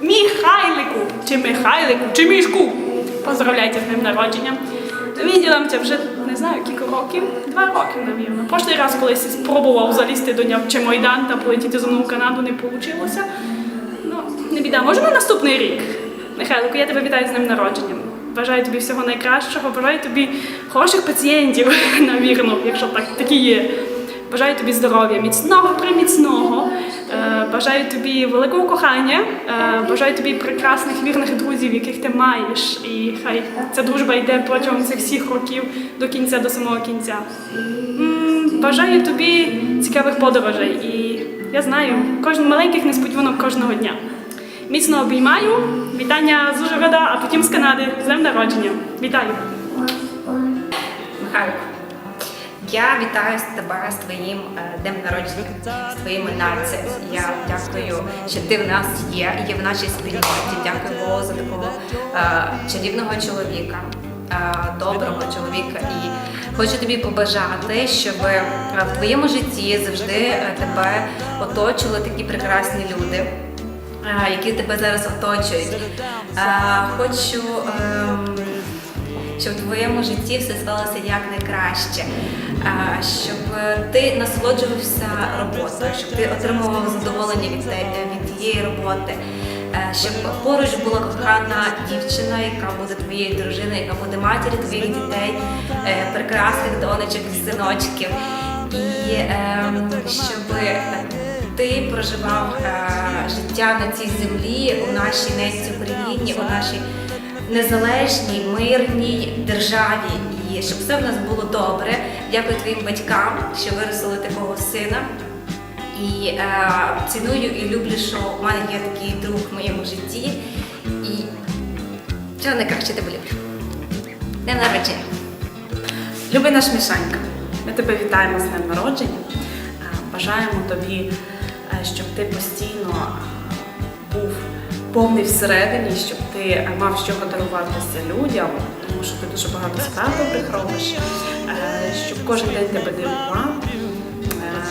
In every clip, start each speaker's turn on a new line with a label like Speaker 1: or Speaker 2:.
Speaker 1: Міхайлику, чи Михайлику, чи Мішку. Поздравляйте з днем народження. Він ділимося вже не знаю кілька років, два роки, навірно. Прошлий раз колись спробував залізти до нього чи Майдан та полетіти зі мною в Канаду, не вийшло. Ну, не біда, може на наступний рік. Михайлику, я тебе вітаю з днем народження. Бажаю тобі всього найкращого, бажаю тобі хороших пацієнтів, навірно, якщо так такі є. Бажаю тобі здоров'я, міцного, приміцного. Е, Бажаю тобі великого кохання. Е, Бажаю тобі прекрасних вірних друзів, яких ти маєш. І хай ця дружба йде протягом цих всіх років до кінця, до самого кінця. Бажаю тобі цікавих подорожей. І я знаю, кожен маленьких несподіванок кожного дня. Міцно обіймаю. Вітання з Ужгорода, а потім з Канади. З днем народження. Вітаю!
Speaker 2: Михайло, я вітаю тебе з твоїм е, днем народження, з твоїми нація. Я дякую, що ти в нас є, є в нашій спільноті. Дякую за такого е, чарівного чоловіка, е, доброго чоловіка. І хочу тобі побажати, щоб в твоєму житті завжди тебе оточували такі прекрасні люди. Які тебе зараз оточують. Хочу ем, щоб в твоєму житті все сталося як найкраще, щоб ти насолоджувався роботою, щоб ти отримував задоволення від, те- від тієї роботи, е, щоб поруч була кохана дівчина, яка буде твоєю дружиною, яка буде матір'ю твоїх дітей, е, прекрасних донечок синочків. І щоб ти проживав е, життя на цій землі у нашій ненці Україні, у нашій незалежній, мирній державі, і щоб все в нас було добре. Дякую твоїм батькам, що виростили такого сина. І е, ціную і люблю, що в мене є такий друг в моєму житті. І всього найкраще тебе люблю. Днем народження!
Speaker 3: Любий наш Мішанька, ми тебе вітаємо з днем народження. Е, Бажаємо тобі, е, щоб ти постійно повний всередині, щоб ти мав що подаруватися людям, тому що ти дуже багато справ добрих робиш, е, щоб кожен день тебе дивував, е,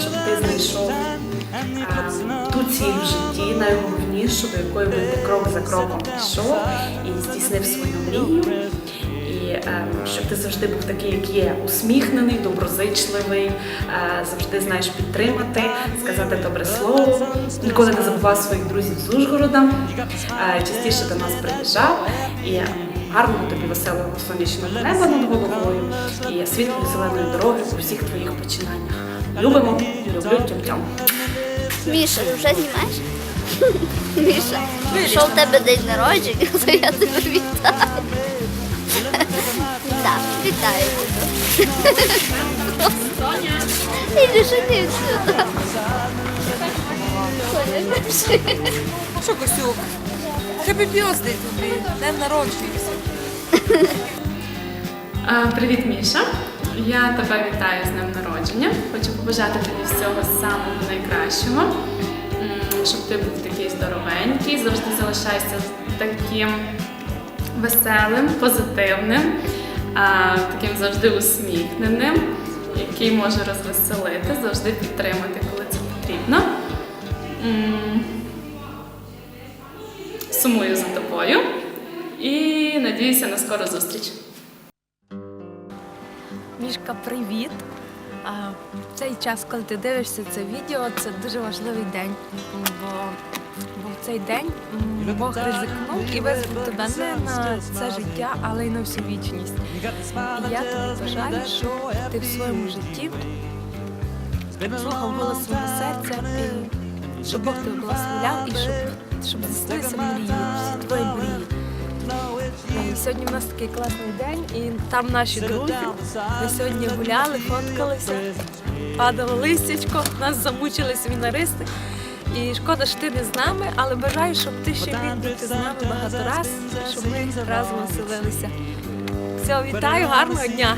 Speaker 3: щоб ти знайшов е, ту ціль в житті, найголовнішу, до якої би ти крок за кроком пішов і здійснив свою мрію. І е, щоб ти завжди був такий, як є, усміхнений, доброзичливий, е, завжди знаєш підтримати, сказати добре слово, ніколи не забував своїх друзів з Ужгорода, е, частіше до нас приїжджав і е, гарного тобі веселого сонячного неба над головою і світлої зеленої дороги у всіх твоїх починаннях. Любимо, люблю тьом-тьом.
Speaker 4: Міша, ти вже знімаєш? Міша, що в тебе день народження, то я тебе вітаю. Вітаю тебе. Іди шати сюди. Соня, пиши.
Speaker 5: Що, Костюк? Хеппі бьозди тобі, день народження.
Speaker 6: Привіт, Міша. Я тебе вітаю з днем народження. Хочу побажати тобі всього самого найкращого, щоб ти був такий здоровенький, завжди залишайся таким веселим, позитивним, таким завжди усміхненим, який може розвеселити, завжди підтримати, коли це потрібно. Сумую за тобою і надіюся на скору зустріч.
Speaker 7: Мішка, привіт! В цей час, коли ти дивишся це відео, це дуже важливий день, бо, бо в цей день Бог ризикнув і визвав тебе не на це життя, але й на всю вічність. І я тобі бажаю, щоб ти в своєму житті слухав голос свого серця, і щоб Бог тебе благословляв і щоб, щоб здійснилися мрії, всі твої мрії. Сьогодні в нас такий класний день, і там наші друзі. Ми сьогодні гуляли, фоткалися, падало листячко, нас замучили семінаристи. І шкода, що ти не з нами, але бажаю, щоб ти ще міг бути з нами багато разів, щоб ми разом оселилися. Все, вітаю, гарного дня!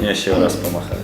Speaker 8: Я ще раз помахаю.